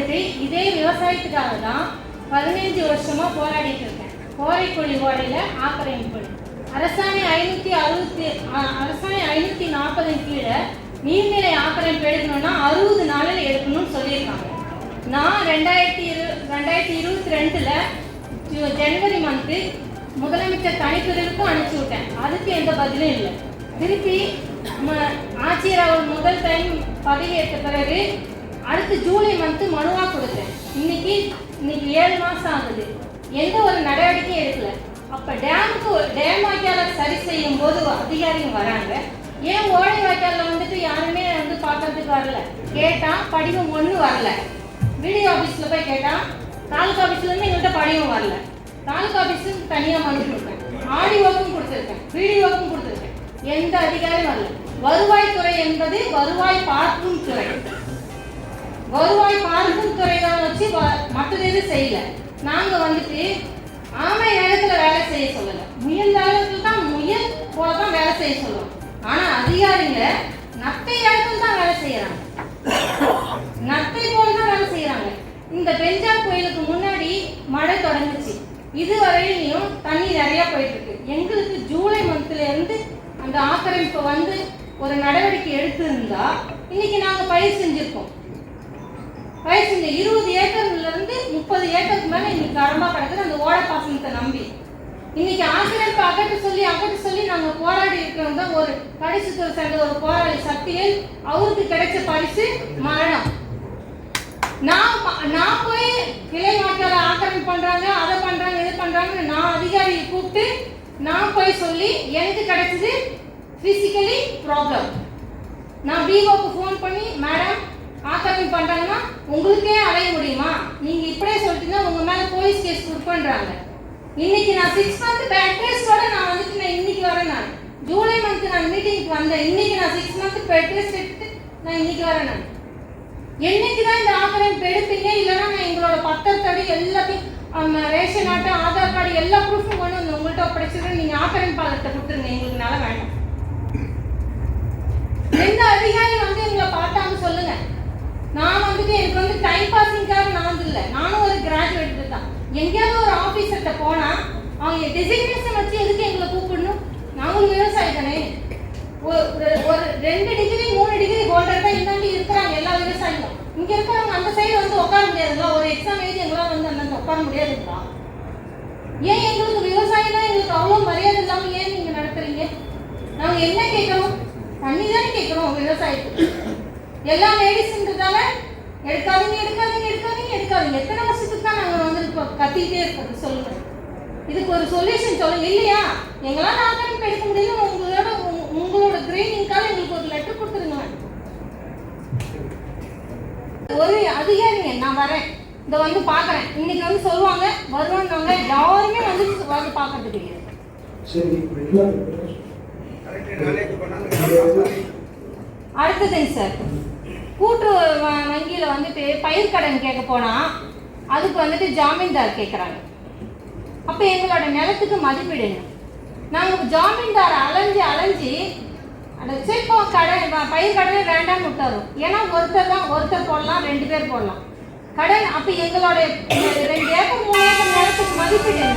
வந்துட்டு இதே விவசாயத்துக்காக தான் பதினைஞ்சு வருஷமா போராடிட்டு இருக்கேன். கோரைக்குழி ஓடையில ஆக்கிரமிப்பு. அரசாணை ஐநூத்தி அறுபத்தி அரசாணை ஐநூத்தி நாற்பதின் கீழே நீர்நிலை ஆக்கிரமிப்பு எடுக்கணும்னா அறுபது நாளில் எடுக்கணும்னு சொல்லியிருக்காங்க. நான் ரெண்டாயிரத்தி இரு ரெண்டாயிரத்தி இருபத்தி ரெண்டுல ஜனவரி மந்த்து முதலமைச்சர் தனிப்பிரிவுக்கும் அனுப்பிச்சு விட்டேன். அதுக்கு எந்த பதிலும் இல்லை. திருப்பி ஆட்சியர் அவர் முதல் டைம் பதவியேற்ற பிறகு அடுத்து ஜூலை மந்த்து மனுவாக கொடுத்தேன். இன்னைக்கு இன்னைக்கு ஏழு மாதம் ஆகுது. எந்த ஒரு நடவடிக்கையும் எடுக்கல. அப்போ டேமுக்கு டேம் வாய்க்கால சரி செய்யும் போது அதிகாரிங்க வராங்க. ஏன் ஓடை வாய்க்காலில் வந்துட்டு யாருமே வந்து பார்க்கறதுக்கு வரல? கேட்டான் படிவம் ஒன்று வரல. வீடியோ ஆஃபீஸில் போய் கேட்டான் தாலுகா ஆஃபீஸ்லேருந்து எங்கள்கிட்ட படிவம் வரல. தாலுகா ஆபீஸுக்கு தனியாக மனு கொடுத்தேன். ஆடியோக்கும் கொடுத்துருக்கேன் வீடியோக்கும் கொடுத்துருக்கேன். எந்த அதிகாரியும் வரல. வருவாய்த்துறை என்பது வருவாய் பார்க்கும் துறை. வருவாய் பார்க்கும் துறை தான் வச்சு வ- மற்றது எதுவும் செய்யல. நாங்க வந்துட்டு ஆமை நேரத்துல வேலை செய்ய சொல்லல. முயல் நேரத்துல தான் முயல் போல தான் வேலை செய்ய சொல்லுவோம் ஆனா அதிகாரிங்க நத்தை இடத்துல தான் வேலை செய்யறாங்க. நத்தை போல தான் வேலை செய்யறாங்க. இந்த பெஞ்சாப் கோயிலுக்கு முன்னாடி மழை தொடங்குச்சு. இதுவரையிலையும் தண்ணி நிறைய போயிட்டு இருக்கு எங்களுக்கு ஜூலை மந்த்ல இருந்து அந்த ஆக்கிரமிப்பு வந்து ஒரு நடவடிக்கை எடுத்திருந்தா இன்னைக்கு நாங்க பயிர் செஞ்சிருக்கோம். பயிர் இந்த இருபது ஏக்கர்ல இருந்து முப்பது ஏக்கருக்கு மேல இன்னைக்கு கடமா கிடக்குது. அந்த ஓட பாசனத்தை நம்பி. இன்னைக்கு ஆசிரியருக்கு அகற்ற சொல்லி அகற்ற சொல்லி நாங்க போராடி இருக்கிறோம் தான். ஒரு கடைசி துறை சேர்ந்த ஒரு போராளி சக்தியில் அவருக்கு கிடைச்ச பரிசு மரணம். நான் நான் போய் கிளை வாய்க்கால ஆக்கிரமிப்பு பண்றாங்க அதை பண்றாங்க இது பண்றாங்க நான் அதிகாரியை கூப்பிட்டு நான் போய் சொல்லி எனக்கு கிடைச்சது பிசிக்கலி ப்ராப்ளம் நான் விவோக்கு ஃபோன் பண்ணி மேடம் ஆக்கிரமிப்பு பண்ணுறாங்கன்னா உங்களுக்கே அலைய முடியுமா? நீங்கள் இப்படியே சொல்லிட்டீங்கன்னா உங்கள் மேலே போலீஸ் கேஸ் கொடுப்பேன்றாங்க இன்னைக்கு நான் சிக்ஸ் மந்த் பேட் டெஸ்டோட நான் வந்துட்டு நான் இன்னைக்கு வரேன் நான். ஜூலை மந்த் நான் மீட்டிங்க்கு வந்தேன். இன்னைக்கு நான் சிக்ஸ் மந்த் பெட் டெஸ்ட் எடுத்து நான் இன்னைக்கு வரேன் நான். என்னைக்கு தான் இந்த ஆக்கிரமிப்பு எடுப்பீங்க? இல்லைன்னா நான் எங்களோட பத்திரத்தடி எல்லாத்தையும் ரேஷன் அட்டை ஆதார் கார்டு எல்லா ப்ரூஃபும் கொண்டு வந்து உங்கள்கிட்ட ஒப்படைச்சிடுறேன். நீங்கள் ஆக்கிரமிப்பாளர்கிட்ட கொடுத்துருங்க. எங்களுக்கு நல்லா வேண்டாம் எந்த அதிகாரி வந்து எங்களை பார்த்தாங்க சொல்லுங்க நான் வந்துட்டு எனக்கு வந்து டைம் பாசிங்காக நான் இல்லை. நானும் ஒரு கிராஜுவேட் தான். எங்கேயாவது ஒரு ஆஃபீஸர்கிட்ட போனால் அவங்க டெசிக்னேஷன் வச்சு எதுக்கு எங்களை கூப்பிடணும்? நாங்களும் விவசாயி தானே. ஒரு ஒரு- ரெண்டு டிகிரி மூணு டிகிரி ஹோல்டர் தான் இந்தாண்டி இருக்கிறாங்க எல்லா விவசாயிகளும். இங்கே இருக்கிறவங்க அந்த சைடு வந்து உட்கார முடியாதுங்களா? ஒரு எக்ஸாம் எழுதி எங்களால் வந்து அந்த உட்கார முடியாதுங்களா? ஏன் எங்களுக்கு விவசாயம்னா எங்களுக்கு அவ்வளோ மரியாதை இல்லாமல் ஏன் நீங்கள் நடத்துறீங்க? நாங்கள் என்ன கேட்குறோம்? தண்ணி தானே கேட்குறோம் விவசாயத்துக்கு. எல்லாம் லேடிஸ்ன்றதால எடுக்காதீங்க எடுக்காதீங்க எடுக்காதீங்க எடுக்காதீங்க. எத்தனை வருஷத்துக்கு தான் நாங்க வந்து இப்போ கத்திக்கிட்டே இருக்கிறது சொல்லுங்க. இதுக்கு ஒரு சொல்யூஷன் சொல்லுங்க இல்லையா? எங்களால ஆக்கிரமிப்பு எடுக்க முடியல உங்களோட உங்க- உங்களோட கிரீனிங்கால எங்களுக்கு ஒரு லெட்டர் கொடுத்துருங்களேன் ஒரு அதிகாரிங்க நான் வரேன். இந்த வந்து பார்க்கறேன். இன்னைக்கு வந்து சொல்லுவாங்க வருவாங்க யாருமே வந்து வந்து பார்க்கறது கிடையாது சரி இப்ப எல்லாம் அடுத்ததுங்க சார் கூட்டு வ- வங்கியில வந்துட்டு பயிர் கேட்க போனால் அதுக்கு வந்துட்டு ஜாமீன்தார் கேட்குறாங்க. அப்போ எங்களோட நிலத்துக்கு மதிப்பிடுங்க நாங்கள் ஜாமீன்தார் அலைஞ்சு அலைஞ்சு அந்த சிற்போ கடன் பயிர் கடனே வேண்டாம்னு விட்டாரோ ஏன்னா ஒருத்தர் தான் ஒருத்தர் போடலாம் ரெண்டு பேர் போடலாம். கடன் அப்போ எங்களோட ரெண்டு ஏக்கர் மூணு ஏக்கர் நிலத்துக்கு மதிப்பிடுங்க